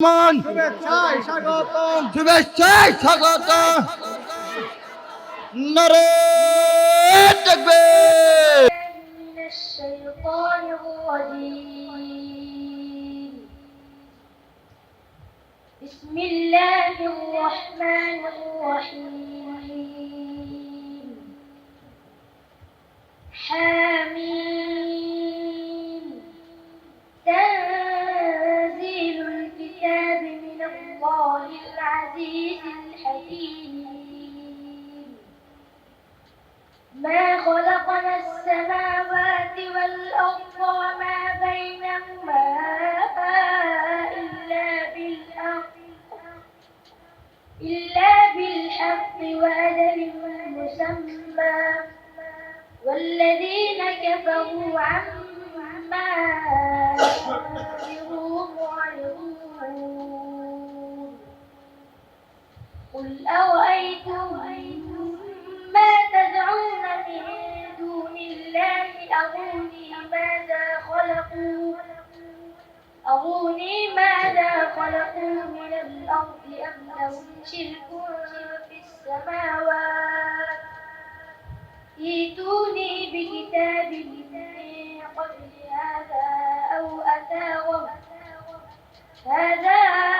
মান শুভেচ্ছায় স্বাগতম শুভেচ্ছায় স্বাগত নরে দেখবে من الشيطان الرجيم بسم الله الرحمن الرحيم حميم الله العزيز الحكيم. ما خلقنا السماوات والأرض وما بينهما إلا بالحق إلا بالحق وأجل مسمى. والذين كفروا عما قل أرأيتم ما تدعون من دون الله أروني ماذا خلقوا؟ أروني ماذا خلقوا من الأرض أم لهم شرك في السماوات؟ ائتوني بكتاب من قبل هذا أو أثارة هذا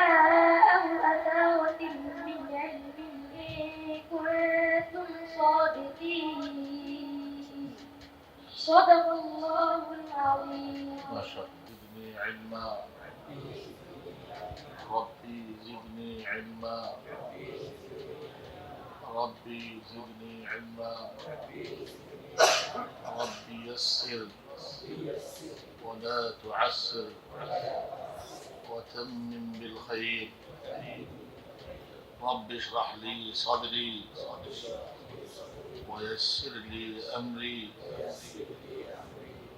صدق الله العظيم. ما شاء الله. زدني علما. ربي زدني علما. ربي زدني علما. ربي يسر ولا تعسر وتمم بالخير. رب اشرح لي صدري. ويسر لي أمري.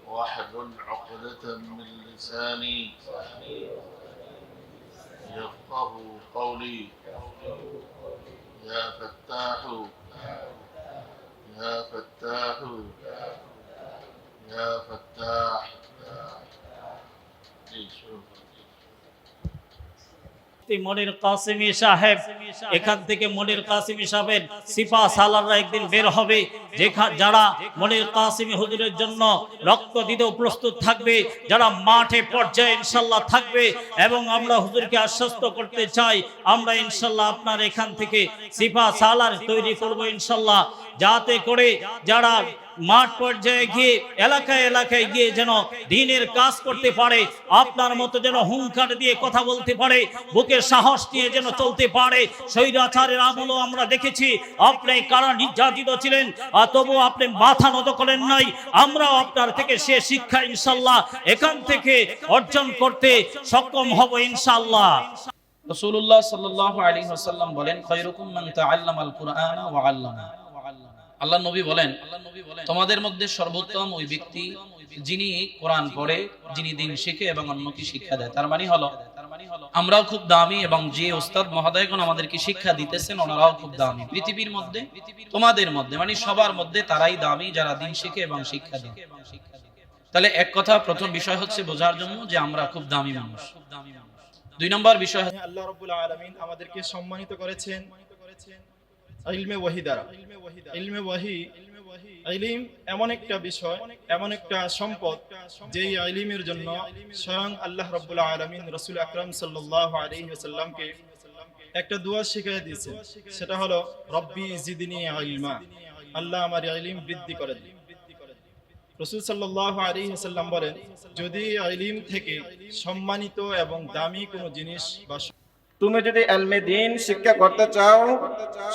واحلل عقدة من لساني. يفقه قولي. يا فتاح. يا فتاح. يا فتاح. إيش মনির কাসিমি সাহেব, এখান থেকে মনির কাসিমি সাহেবের সালাররা একদিন বের হবে। যারা মনির কাসিমি হুজুরের জন্য রক্ত প্রস্তুত থাকবে, যারা মাঠে পর্যায়ে ইনশাল্লাহ থাকবে এবং আমরা হুজুরকে আশ্বস্ত করতে চাই, আমরা ইনশাল্লাহ আপনার এখান থেকে সিপা সালার তৈরি করব ইনশাল্লাহ। যাতে করে যারা মাঠ পর্যায়ে গিয়ে এলাকায় এলাকায় গিয়ে যেন দিনের কাজ করতে পারে, আপনার মতো যেন হুঙ্কার দিয়ে কথা বলতে পারে, বুকে সাহস নিয়ে যেন চলতে পারে, স্বৈরাচারের আমলও আমরা দেখেছি। আপনি কারা নির্যাতিত ছিলেন? তবু আপনি মাথা নত করেন নাই। আমরাও আপনার থেকে সে শিক্ষা ইনশাল্লাহ এখান থেকে অর্জন করতে সক্ষম হব ইনশাল্লাহ। রাসূলুল্লাহ সাল্লাল্লাহু আলাইহি ওয়াসাল্লাম বলেন খায়রুকুম মান তাআল্লামাল কুরআনা ওয়া আল্লামা। আল্লাহ নবী বলেন, তোমাদের মধ্যে সর্বোত্তম ওই ব্যক্তি যিনি কোরআন পড়ে, যিনি দিন শিখে এবং অন্যকে শিক্ষা দেয়। তার মানে হলো, আমরাও খুব দামি এবং যে ওস্তাদ মহোদয়গণ আমাদেরকে শিক্ষা দিতেছেন, ওনারাও খুব দামি। পৃথিবীর মধ্যে, তোমাদের মধ্যে মানে সবার মধ্যে তারাই দামি যারা দিন শিখে এবং শিক্ষা দেয়। তাহলে এক কথা, প্রথম বিষয় হচ্ছে বোঝার জন্য যে আমরা খুব দামি মানুষ। দুই নম্বর বিষয় আল্লাহ রাব্বুল আলামিন আমাদেরকে সম্মানিত করেছেন। ইলমে ওয়াহি দ্বারা। ইলমে ওয়াহি, ইলিম এমন একটা বিষয়, এমন একটা সম্পদ যেই ইলিমের জন্য স্বয়ং আল্লাহ রাব্বুল আলামিন রাসূল আকরাম সাল্লাল্লাহু আলাইহি ওয়াসাল্লামকে একটা দোয়া শিখিয়ে দিয়েছেন। সেটা হলো, রব্বি জিদনি ইলমা। আল্লাহ আমার ইলিম বৃদ্ধি করে দিন। রসুল সাল্লাহ আলী হাসাল্লাম বলেন, যদি ইলিম থেকে সম্মানিত এবং দামি কোনো জিনিস বা তুমি যদি এলমে দিন শিক্ষা করতে চাও,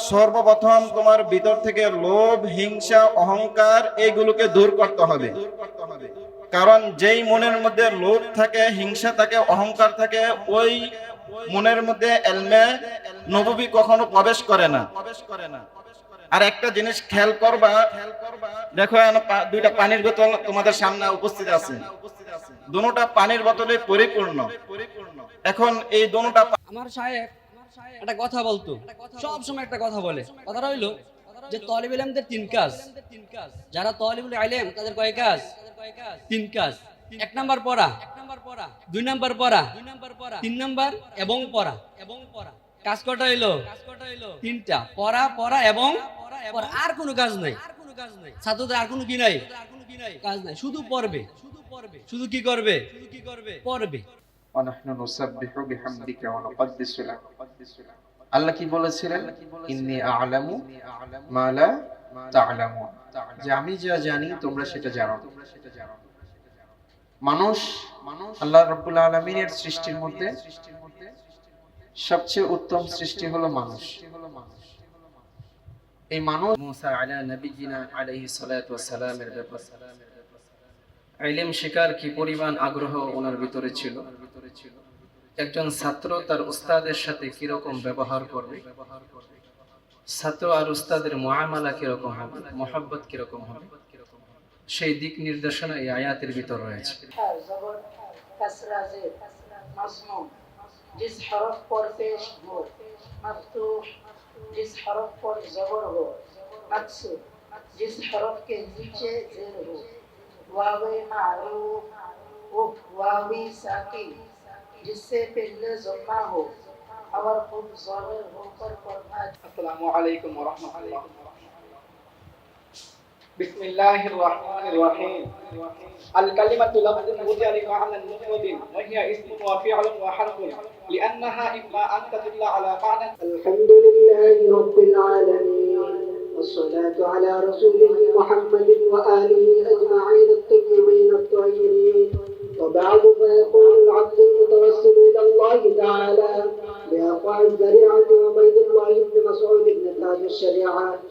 সর্বপ্রথম তোমার ভিতর থেকে লোভ, হিংসা, অহংকার এইগুলোকে দূর করতে হবে। কারণ যেই মনের মধ্যে লোভ থাকে, হিংসা থাকে, অহংকার থাকে, ওই মনের মধ্যে এলমে নবী কখনো প্রবেশ করে না। আর একটা জিনিস খেয়াল করবা, দেখো দুইটা পানির বোতল তোমাদের সামনে উপস্থিত আছে। দুটা পানির বোতলে পরিপূর্ণ। এখন এই দুটা আমার সাহেব, একটা কথা বলতো। সব সময় একটা কথা বলে। কথাটা হইল যে তলিব ইলমদের তিন কাজ। যারা তলিবুল আইলেম, তাদের কয় কাজ? তিন কাজ। এক নাম্বার পড়া। দুই নাম্বার পড়া। তিন নাম্বার এবং পড়া। এবং পড়া কাজ কটা হইল? তিনটা। পড়া পড়া এবং পড়া। আর কোনো কাজ নাই ছাত্রদের আর কোনো কি নাই কাজ নাই শুধু পড়বে শুধু পড়বে শুধু কি করবে শুধু কি করবে পড়বে ونحن نسبح بحمدك ونقدس لك আল্লাহ কি বলেছিলেন ইন্নি আ'লামু মা লা তা'লামুন যে আমি যা জানি তোমরা সেটা জানো না। মানুষ আল্লাহ রাব্বুল আলামিনের সৃষ্টির মধ্যে সবচেয়ে উত্তম সৃষ্টি হলো মানুষ এই মানুষ মুসা আলা নবিয়িনা আলাইহিস সালাতু ওয়াস সালামের ব্যাপারে। ইলম শিকার কি পরিমাণ আগ্রহ ওনার ভিতরে ছিল? একজন ছাত্র তার উস্তাদের সাথে কীরকম ব্যবহার করবে? ছাত্র আর উস্তাদের মুআমালা কীরকম হবে? মোহাব্বত কীরকম হবে? সেই দিক নির্দেশনা এই আয়াতের ভিতর রয়েছে। जिस हरफ पर पेश हो मफतूह जिस हरफ पर जबर हो मकसूर जिस हरफ के नीचे जेर हो, वावे मारू उफ, वावी साकी, जिससे पहले जुम्मा हो, और खुद ज़ाहिर होकर पढ़ना। अस्सलाम वालेकुम व रहमतुल्लाह بسم الله الرحمن الرحيم الكلمة لفظ مضارع معنى مفرد وهي اسم وفعل وحرف لأنها إما أن تدل على معنى الحمد لله رب العالمين والصلاة على رسوله محمد وآله أجمعين الطيبين الطاهرين وبعد فيقول العبد المتوسل إلى الله تعالى بأقوى الذريعة وبيد الله بن مسعود بن تاج الشريعة.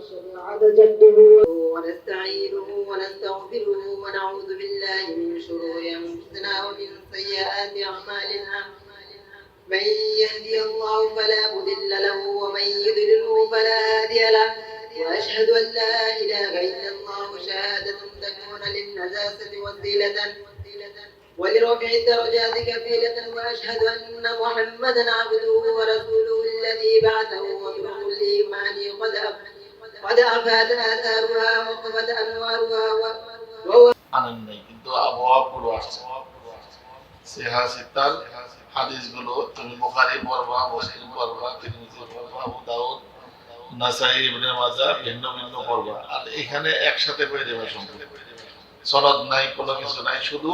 هذا جده. ونستعينه ونستغفره ونعوذ بالله من شرور أنفسنا ومن سيئات أعمالنا. من يهدي الله فلا مضل له ومن يضلله فلا هادي له. وأشهد أن لا إله إلا الله شهاده تكون للنجاسة وسيلة. ولرفع الدرجات كفيلة وأشهد أن محمدا عبده ورسوله الذي بعثه وطرق الإيمان قد أف- قد أفاد آثارها وقفت أنوارها و- وهو আনেন নাই কিন্তু আবহাওয়া পুরো আসছে সেহা সিতাল হাদিসগুলো তুমি বুখারী পড়বা মুসলিম পড়বা তিরমিজি পড়বা আবু দাউদ নাসাই ইবনে মাজাহ ভিন্ন ভিন্ন পড়বা আর এখানে একসাথে পেয়ে যাবে সম্পূর্ণ সনদ নাই কোনো কিছু নাই শুধু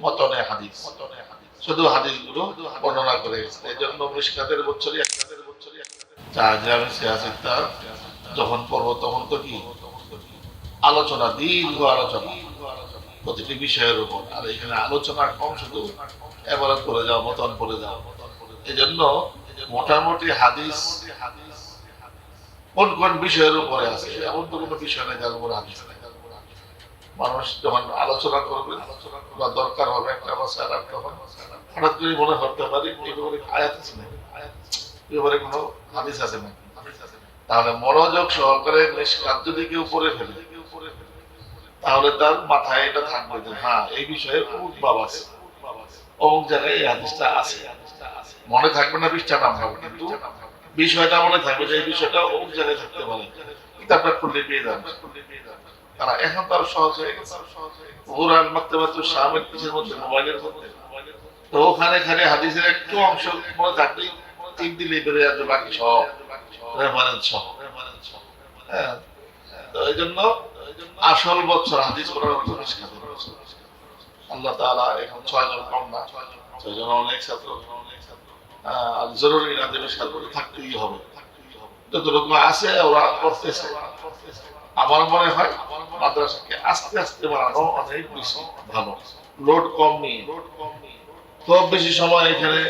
মতনে হাদিস। হাদিসগুলো বর্ণনা করে। গেছে বছরই যখন পড়ব তখন তো কি? আলোচনা, দীর্ঘ আলোচনা। প্রতিটি বিষয়ের উপর। আর এখানে আলোচনা কম শুধু এবারে করে যাও মতন করে যাও এই জন্য মোটামুটি হাদিস কোন কোন বিষয়ের উপরে আছে? এমন তো কোনো বিষয় নেই যার উপরে হাদিস মানুষ যখন আলোচনা করবে বা দরকার হবে, একটা মশালা তখন হঠাৎ করে মনে করতে পারি এই ব্যাপারে আয়াত আছে নাকি? এই ব্যাপারে কোনো হাদিস আছে নাকি? তাহলে মনোযোগ সহকারে নিষ্কাত যদি কেউ ফেলে, তাহলে তার মাথায় এটা থাকবে যে হ্যাঁ এই বিষয়ে অমুক বাব আছে। অমুক জায়গায় এই হাদিসটা আছে। মনে থাকবে না পৃষ্ঠা নাম হবে, কিন্তু বিষয়টা মনে থাকবে যে, এই বিষয়টা অমুক জায়গায় থাকতে পারে। কিতাবটা খুললে পেয়ে যাবে তারা এখন তো আরও সহজ হয়ে গেছে। পুরান মাত্রামাত্র সামের পিছের মধ্যে মোবাইলের মধ্যে। তো ওখানে খালি হাদিসের একটু অংশ মনে তিন দিলে বেড়ে যাবে বাকি সব। রেফারেন্স হ্যাঁ। তো এই জন্য আসল বছর হাদিস আল্লাহ এখন কম না অনেক ছাত্র। আহ, আর জরুরি না দেবে থাকতেই হবে। যতটুকু আছে ওরা করতেছে। আমার মনে হয় মাদ্রাসাকে আস্তে আস্তে বাড়ানো অনেক বেশি ভালো। লোড কম নিয়ে। খুব বেশি সময় এখানে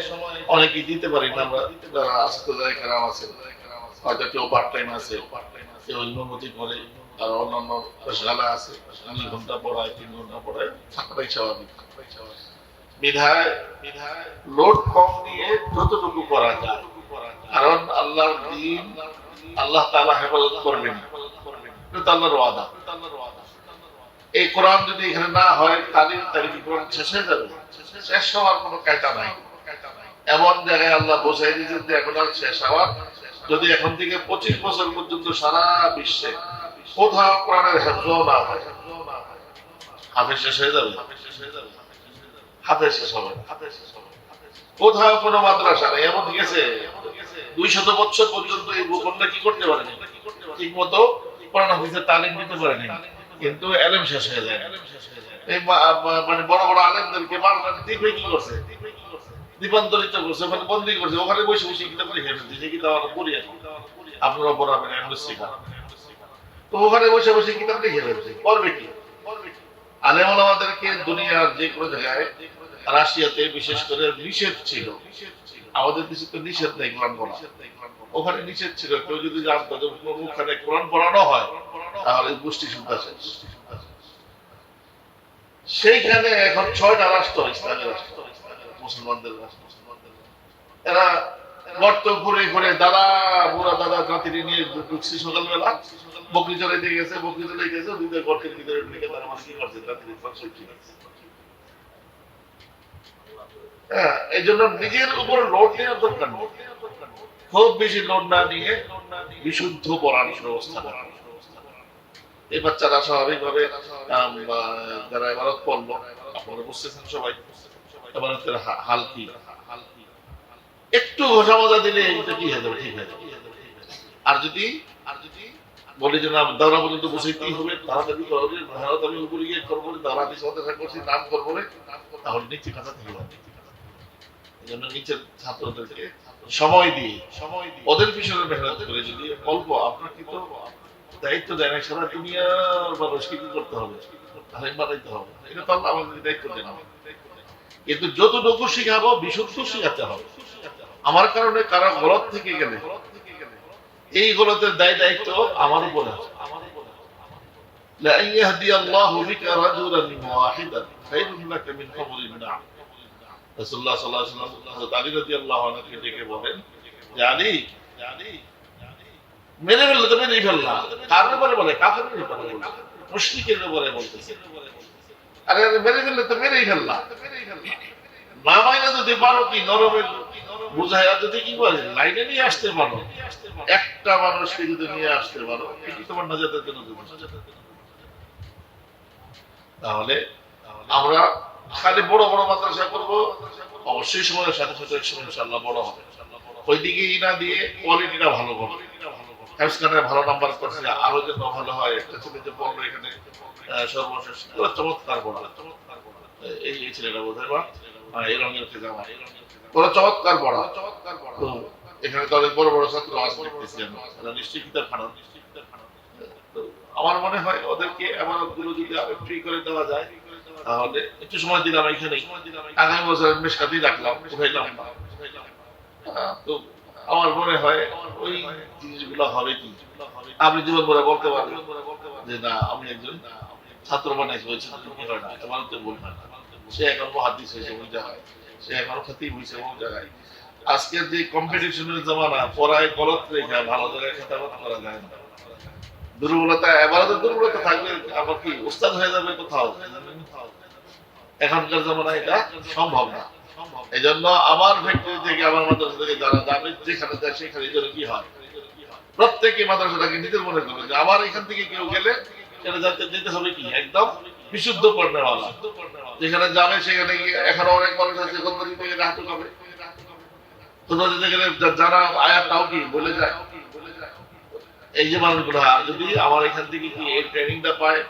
অনেকেই দিতে পারি না, আমরা যারা আছে তো যারা এখানে আছে হয়তো কেউ পার্ট টাইম আছে, কেউ করে, আর অন্যান্য পেশালা আছে, দুই ঘণ্টা পড়ায়, তিন ঘণ্টা পড়ায় স্বাভাবিক। বিধায় বিধায় লোড কম নিয়ে যতটুকু করা যায়, কারণ আল্লাহ দিন আল্লাহ তাআলা হেফাজত করবেন এই কোরআন যদি এখানে না হয় তালিম তাহলে কি কোরআন শেষ হয়ে যাবে? শেষ হওয়ার কোনো কায়দা নাই। এমন জায়গায় আল্লাহ বোঝাই দিয়েছেন যে এখন আর শেষ হওয়ার। যদি এখন থেকে পঁচিশ বছর পর্যন্ত সারা বিশ্বে কোথাও কোরআনের হেফজ না হয় শেষ হয়ে যাবে? হাফেজ শেষ হবে কোথাও কোনো মাদ্রাসা নেই, এমন গেছে। দুই শত বছর পর্যন্ত এই ভূখণ্ডে কি করতে পারেনি? ঠিক মতো কোরআন হাফিজের তালিম দিতে পারেনি। কিন্তু এলেম শেষ হয়ে যায়। এই মানে বড় বড় আলেমদেরকে বাংলা দ্বীপে কি করছে? দ্বীপান্তরিত করছে, ওখানে বন্দি করছে, ওখানে বসে বসে কিনা করে হেঁটে দিচ্ছে কিন্তু আমরা পড়ি এখন আপনারা পড়াবেন ইংলিশ শেখা তো ওখানে বসে বসে কিতাব লিখে ফেলছে করবে কি? আলেম আমাদেরকে দুনিয়ার যে কোনো জায়গায়, রাশিয়াতে বিশেষ করে নিষেধ ছিল। আমাদের দেশে তো নিষেধ নেই কোরআন পড়া ওখানে নিষেধ ছিল। কেউ যদি জানতো যে ওখানে কোরআন পড়ানো হয়, তাহলে গোষ্ঠী শুনতে শেষ সেইখানে এখন ছয়টা রাষ্ট্র ইসলামী রাষ্ট্র, মুসলমানদের রাষ্ট্র। এরা গর্ত ঘুরে ঘুরে দাদা, বুড়া দাদা নাতিনি নিয়ে ঢুকছি সকালবেলা। বকরি চলে গেছে, বকরি চলে গেছে দুইটা গর্তের ভিতরে ঢুকে তারা মানে কি করছে সব হ্যাঁ এই জন্য নিজের উপর লোড নেওয়ার দরকার নেই। খুব বেশি লোড না নিয়ে বিশুদ্ধ পড়ানোর ব্যবস্থা করা। এই বাচ্চারা স্বাভাবিকভাবে আম, যারা এবারত পড়ল আপনারা বুঝতেছেন সবাই এবারতের হা- হাল কি? একটু ঘষা মজা দিলে এটা কি হয়ে যাবে? ঠিক হয়ে যাবে। আর যদি আর যদি বলি যে না দাওরা পর্যন্ত বসেইতেই হবে তাড়াতাড়ি করবে ভারত আমি উপরে গিয়ে করব হাদিস মাদ্রাসা করছি নাম করব তাহলে নিচে কাঁচা থেকে যাবে এই জন্য নিচের ছাত্রদেরকে সময় দিয়ে সময় দিয়ে ওদের পিছনে মেহনত করে যদি অল্প আপনার কিন্তু দায়িত্ব দেয় না সারা দুনিয়ার মানুষকে কি করতে হবে তাহলে বানাইতে হবে এটা তো আল্লাহ আমাদের দায়িত্ব দেন কিন্তু যতটুকু শিখাবো বিশুদ্ধ শিখাতে হবে আমার কারণে কারা গলত থেকে গেলে এই গলতের দায় দায়িত্ব আমার উপরে আছে لأن يهدي الله بك رجلا واحدا خير لك من حمر النعم ডেকে বলেন যে আলী, মেরে ফেললে কার ব্যাপারে বলে কাফেরের ব্যাপারে বলে মুশরিকের ব্যাপারে বলতেছে। আরে মেরে ফেললে তো মেরেই যদি পারো কি নরমের যদি কি লাইনে নিয়ে আসতে পারো। একটা মানুষকে যদি নিয়ে আসতে পারো। এটি তোমার জন্য তাহলে আমরা খালি বড় বড় মাদ্রাসা করব, অবশ্যই সময়ের সাথে সাথে একসময় ইনশাল্লাহ বড় হবে। ওই দিকেই না দিয়ে কোয়ালিটিটা ভালো করবে। ভালো নাম্বার করছে, আরও যেন ভালো হয় যে এখানে সর্বশেষ চমৎকার পড়া এই ছেলেটা বোধ হয় এই রঙের জামা ওরা চমৎকার পড়া তো এখানে তো অনেক বড় বড় ছাত্র আছে দেখতেছি আমি। কিতাব আমার মনে হয় ওদেরকে আমানতগুলো যদি আরও ফ্রি করে দেওয়া যায় তাহলে একটু সময় দিলাম এখানে। আগামী বছর রাখলাম, উঠাইলাম। তো আমার মনে হয় ওই জিনিসগুলো হবে কি? আপনি জীবন ভরে বলতে পারবেন যে, না, আমি একজন ছাত্র ওই ছাত্র হয় তো না। সে এখন মহাদিস হয়েছে ওই জায়গায়। সে এখন খাতিব হয়েছে ওই জায়গায়। আজকের যে কম্পিটিশনের জমানা, পড়ায় গলত রেখে, ভালো জায়গায় খেতাবাদ করা যায় না। দুর্বলতা এবারে তো দুর্বলতা থাকবে, আবার কি? উস্তাদ হয়ে যাবে কোথাও। এখনকার জমানায় এটা সম্ভব না। এই জন্য আমার ফ্যাক্টরি থেকে আমার মাদ্রাসা থেকে যারা যাবে, যেখানে যায় সেখানে জন্য কি হয়? প্রত্যেকে মাদ্রাসাটাকে নিজের মনে করবে যে আমার এখান থেকে কেউ গেলে সেটা যাতে যেতে হবে কি? একদম বিশুদ্ধ পণ্যওয়ালা। যেখানে যাবে সেখানে গিয়ে এখনও অনেক মানুষ আছে গন্ধ দিতে গেলে হাঁটু খাবে কোথাও যেতে গেলে যারা আয়াতটাও কি? বলে যায়। এই যে মানুষগুলো, যদি আমার এখান থেকে কি এই ট্রেনিংটা পায়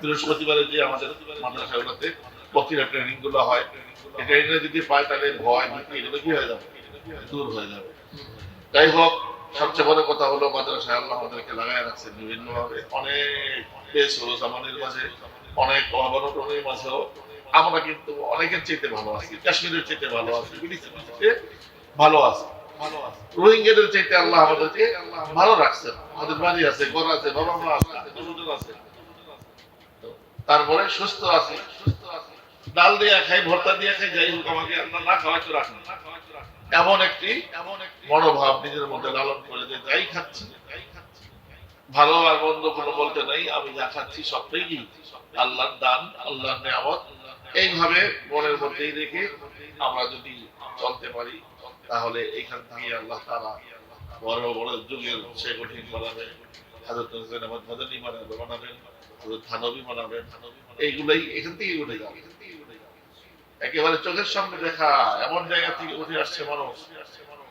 বৃহস্পতিবারে যে আমাদের মাদ্রাসাগুলোতে বক্তৃতা ট্রেনিংগুলো হয়, এই ট্রেনিংটা যদি পায় তাহলে ভয়, ভীতি, এগুলো কি হয়ে যাবে? দূর হয়ে যাবে। যাই হোক, সবচেয়ে বড় কথা হলো মাদ্রাসায় আল্লাহ আমাদেরকে লাগায় রাখছে বিভিন্ন ভাবে অনেক দেশ হলো জামানের মাঝে, অনেক অবনটনের মাঝেও। আমরা কিন্তু অনেকের চেয়ে ভালো আছি, কাশ্মীরের চেয়ে ভালো আছি ভালো আছে। রোহিঙ্গাদের চাইতে আল্লাহ আমাদেরকে ভালো রাখছেন। আমাদের বাড়ি আছে ঘর আছে বাবা মা আছে। আছে। তারপরে সুস্থ আছে। ডাল দিয়া খাই ভর্তা দিয়া খাই যাই হোক আমাকে আল্লাহ না খাওয়া তো রাখেন। এমন একটি এমন একটি মনোভাব নিজের মধ্যে লালন করে যে যাই খাচ্ছি ভালো আর মন্দ কোনো বলতে নাই আমি যা খাচ্ছি সবটাই কি? আল্লাহর দান আল্লাহর নেয়ামত। এইভাবে মনের মধ্যেই রেখে আমরা যদি চলতে পারি তাহলে এইখান থেকে আল্লাহ তারা বড় বড় যুগের সে কঠিন বানাবেন বানাবে, বানাবেন থানবী বানাবেন। এখান থেকে উঠে যাবে। একেবারে চোখের সামনে দেখা, এমন জায়গা থেকে উঠে আসছে মানুষ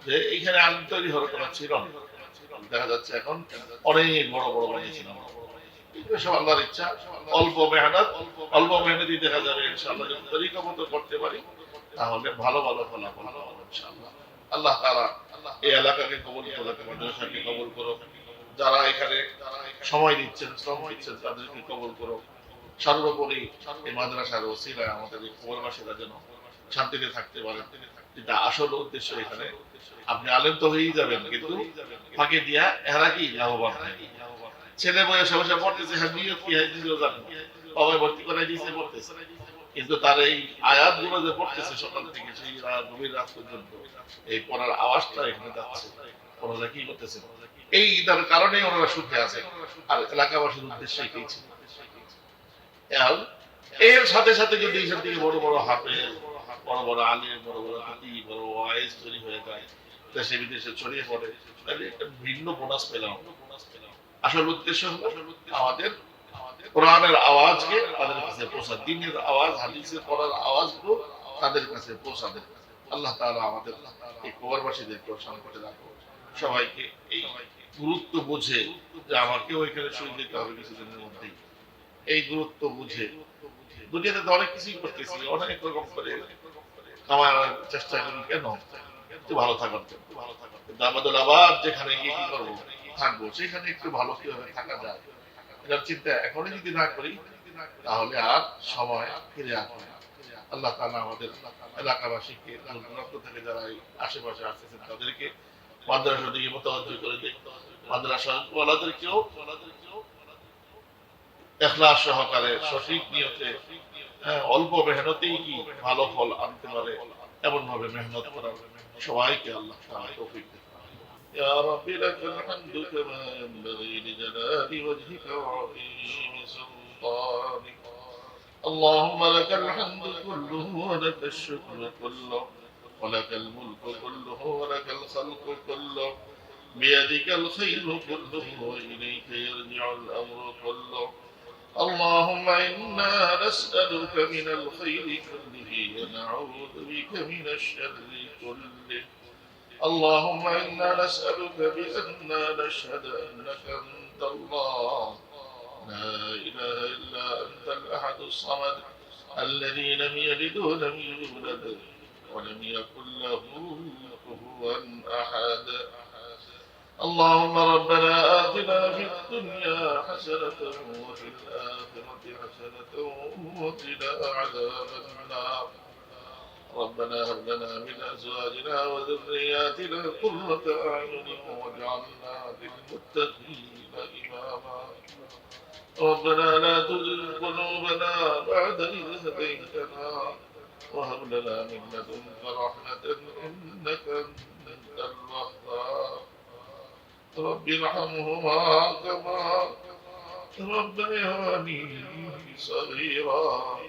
যে এইখানে তৈরি ছিল দেখা যাচ্ছে এখন অনেক বড় বড় বানিয়েছিল সব আল্লাহর ইচ্ছা। অল্প মেহনত, অল্প মেহনতই দেখা যাবে ইনশাআল্লাহ। যদি করতে পারি, তাহলে ভালো ভালো ফলাফল পাবো ইনশাআল্লাহ। আল্লাহ তাআলা এই এলাকাকে কবুল করুক মাদ্রাসাকে কবুল করুক যারা এখানে সময় দিচ্ছেন শ্রম দিচ্ছেন তাদেরকে কবুল করুক সর্বোপরি এই মাদ্রাসার ওসিলায় আমাদের এই খবরবাসীরা যেন শান্তিতে থাকতে পারে। যেটা আসল উদ্দেশ্য এখানে। আপনি আলেম তো হয়েই যাবেন কিন্তু ফাঁকে দিয়া এরা কি লাভবান ছেলে বয়সে বসে পড়তেছে হ্যাঁ নিয়ত কি হয়? নিজেও জানেন বাবা ভর্তি করাই দিয়েছে পড়তেছে। কিন্তু তার এই আয়াতগুলো যে পড়তেছে সকাল থেকে, সেই গভীর রাত পর্যন্ত। এই পড়ার আওয়াজটা এখানে যাচ্ছে। ওনারা কি করতেছে এই তার কারণেই ওনারা সুখে আছে আর এলাকাবাসীর উদ্দেশ্যে এটাই ছিল। এর সাথে সাথে যদি এখান থেকে বড় বড় হাফেজ, বড় বড় আলিম, বড় বড় হাতি, বড় বড় ওয়াইজ তৈরি হয়ে যায়, দেশে বিদেশে ছড়িয়ে পড়ে, তাহলে একটা ভিন্ন বোনাস পেলাম। আসল উদ্দেশ্য হলো আমাদের কোরআনের আওয়াজকে তাদের কাছে পৌঁছা দিনের আওয়াজ, হাদিসের পড়ার আওয়াজগুলো তাদের কাছে পৌঁছাবে আল্লাহ তাআলা আমাদের এই কবরবাসীদেরকে শান্তিতে রাখো সবাইকে এই গুরুত্ব বুঝে যে আমাকেও এখানে শহীদ দিতে হবে কিছুদিনের মধ্যেই। এই গুরুত্ব বুঝে দুনিয়াতে তো অনেক কিছুই করতেছি, অনেক রকম করে কামানোর চেষ্টা করি, কেন? একটু ভালো থাকার জন্য। কিন্তু আমাদের আবার যেখানে গিয়ে কি করব? থাকব, সেখানে একটু ভালো কীভাবে থাকা যায়? এটার চিন্তা এখনই যদি না করি তাহলে আর সময় ফিরে আসবে আল্লাহ তাআলা আমাদের এলাকাবাসীকে থেকে যারা আশেপাশে আসতেছেন তাদেরকে মাদ্রাসা দিকে মোতাবজ্জ করে দেয়। মাদ্রাসা ওয়ালাদেরকেও এখলাস সহকারে সঠিক নিয়তে হ্যাঁ, অল্প মেহনতেই কি ভালো ফল আনতে পারে এমন ভাবে মেহনত করার সবাইকে আল্লাহ তৌফিক দেন। يا رب لك الحمد كما ينبغي لجلال وجهك وعظيم سلطانك اللهم لك الحمد كله ولك الشكر كله ولك الملك كله ولك الخلق كله بيدك الخير كله وإليك يرجع الأمر كله اللهم إنا نسألك من الخير كله ونعوذ بك من الشر كله اللهم إنا نسألك بأننا نشهد أنك أنت الله. لا إله إلا أنت الأحد الصمد. الذي لم يلد ولم يولد ولم يكن له كفوا أحد. اللهم ربنا آتنا في الدنيا حسنة وفي الآخرة حسنة وقنا عذاب النار. ربنا هب لنا أزواجنا وذرياتنا قرة أعين واجعلنا للمتقين إماما. ربنا لا تزغ قلوبنا بعد إذ هديتنا وهب لنا من لدنك رحمة إنك أنت الوهاب. رب ارحمهما كما ربياني صغيرا.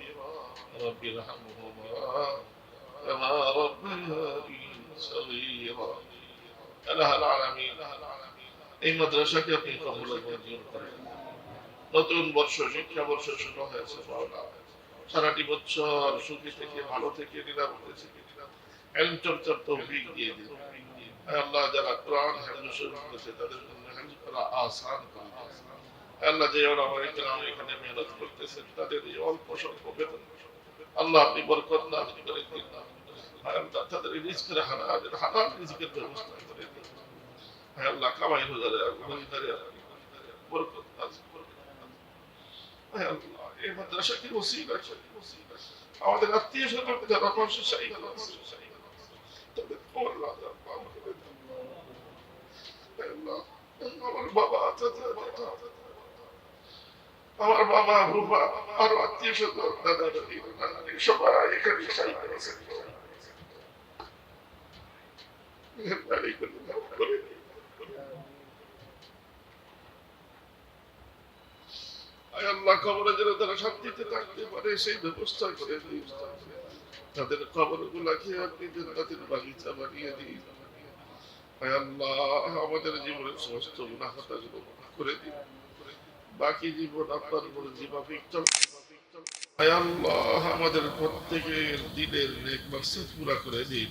رب ارحمهما كما ربياني صغيرا اله العالمين এই মাদ্রাসাকে আপনি কবুল এবং মঞ্জুর করেন নতুন বর্ষ শিক্ষা বর্ষ শুরু হয়েছে মাওলা সারাটি বছর সুখী থেকে ভালো থেকে নিরাপদে থেকে এলম চর্চার তৌফিক দিয়ে দিন আয় আল্লাহ যারা কোরআন হেফজ শুরু করেছে তাদের জন্য হেফজ করা আসান করে দিন। আয় আল্লাহ যে ওরা আমার ইকরাম এখানে মেহনত করতেছেন তাদের এই অল্প স্বল্প বেতন আল্লাহ আপনি বরকত দান করে দিন আয় আল্লাহ তাদের এই রিজকের হালাল হালাল রিজকের ব্যবস্থা করে দিন আয় আল্লাহ কামাই রোজারে রোজগারে আপনি বরকত দান করে দিন। আয় আল্লাহ এই মাদ্রাসাকে ওসিলা করে আমাদের আত্মীয় স্বজন যারা মানুষের সাই তাদের খবর রাখা আমার বাবা চাচা জ্যাঠা, আমার বাবা রূপা আরও আত্মীয় স্বজন দাদা দাদি নানা নানি, সবাই এখানে সাহিত্য আছে মেহরবানি করে মাফ করে দিন। আয় আল্লাহ কবরে যেন তারা শান্তিতে থাকতে পারে সেই ব্যবস্থা করে তাদের কবর গুলাকে আপনি জান্নাতের বাগিচা বানিয়ে দিন আমাদের জীবনের সমস্ত গুণাহতা করে দিন বাকি জীবন আপনার উপর জীবাফিক চল আমাদের প্রত্যেকের দিনের নেক মাকসাদ পুরা করে দিন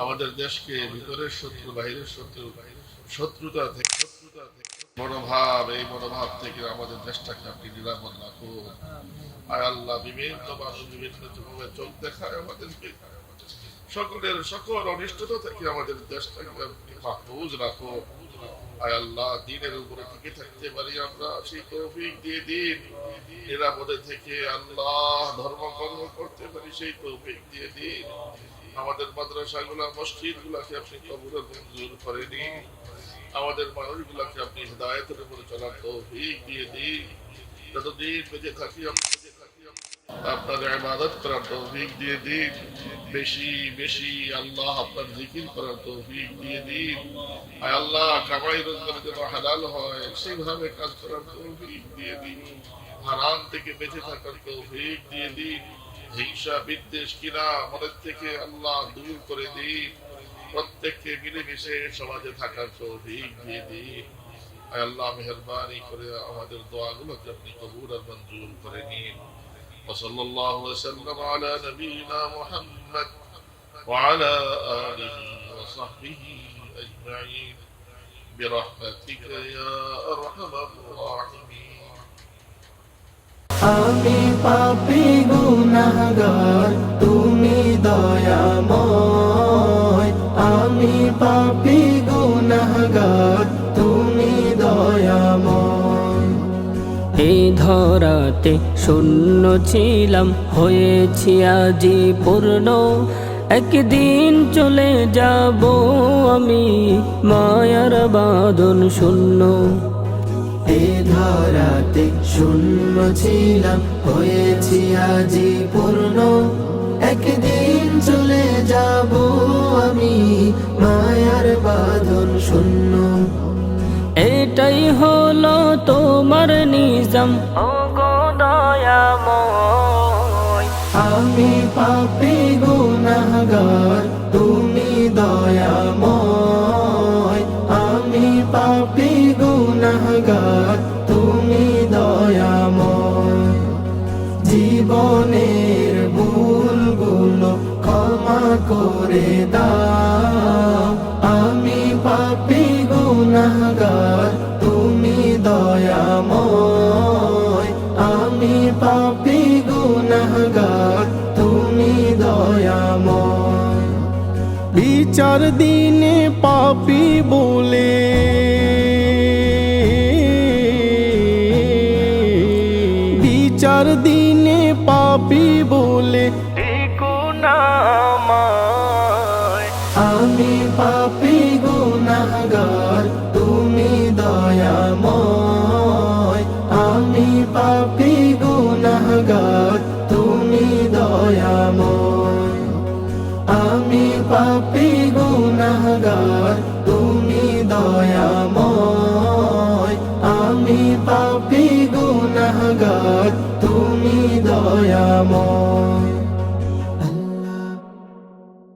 আমাদের দেশকে ভিতরের শত্রু, বাহিরের শত্রু, শত্রুতা থেকে শত্রুতা থেকে। মনোভাব, এই মনোভাব থেকে আমাদের দেশটাকে আপনি নিরাপদ রাখুন। আল্লাহ বিভিন্ন মানুষ বিভিন্ন ভাবে চলতে খায় আমাদেরকে সকলের সকল অনিষ্টতা থেকে আমাদের দেশটাকে আপনি মাহফুজ রাখুন। আয় আল্লাহ দিনের উপরে টিকে থাকতে পারি আমরা, সেই তৌফিক দিয়ে দিন। নিরাপদে থেকে আল্লাহ করতে পারি, সেই তৌফিক দিয়ে দিন। আমাদের মাদ্রাসাগুলা মসজিদ গুলাকে আপনি কবুলের মঞ্জুর করে নিন। আমাদের মানুষগুলাকে আপনি হৃদায়তের উপরে চলার তৌফিক দিয়ে দিন। যতদিন বেঁচে থাকি আমরা আপনার ইবাদত করার তৌফিক দিয়ে দিন। বেশি বেশি আল্লাহ আপনার জিকির করার তৌফিক দিয়ে দিন। আয় আল্লাহ, কামাই রোজগার যেন হালাল হয়, সেইভাবে কাজ করার তৌফিক দিয়ে দিন। হারাম থেকে বেঁচে থাকার তৌফিক দিয়ে দিন। হিংসা বিদ্বেষ কিনা মনের থেকে আল্লাহ দূর করে দিন প্রত্যেককে মিলেমিশে সমাজে থাকার তৌফিক দিয়ে দিন আয় আল্লাহ মেহরবানি করে আমাদের দোয়াগুলোকে আপনি কবুল আর মঞ্জুর করে নিন وصلى الله وسلم على نبينا محمد وعلى آله وصحبه أجمعين برحمتك يا أرحم الراحمين আমি পাপি গুনাহগার, তুমি দয়াময়। আমি পাপি গুনাহগার, তুমি দয়াময়। এই ধরাতে শূন্য ছিলাম, হয়েছি আজি পূর্ণ। একদিন চলে যাব আমি, মায়ার বাদন শূন্য। এ ধরাতে শূন্য ছিলাম হয়েছি আজি পূর্ণ। একদিন চলে যাব আমি মায়ার বাঁধন শূন্য। এটাই হলো তোমার নিজাম। ও দয়াময়। আমি পাপি গুনাহগার তুমি দয়াময় করে দাও আমি পাপি গুনাহগার, তুমি দয়াময়। আমি পাপি গুনাহগার, তুমি দয়াময়। বিচার দিনে পাপি বলে দয়াময় আমি পাপি গুনাহগার তুমি দয়াময়। আমি পাপি গুনাহগার তুমি দয়াময়।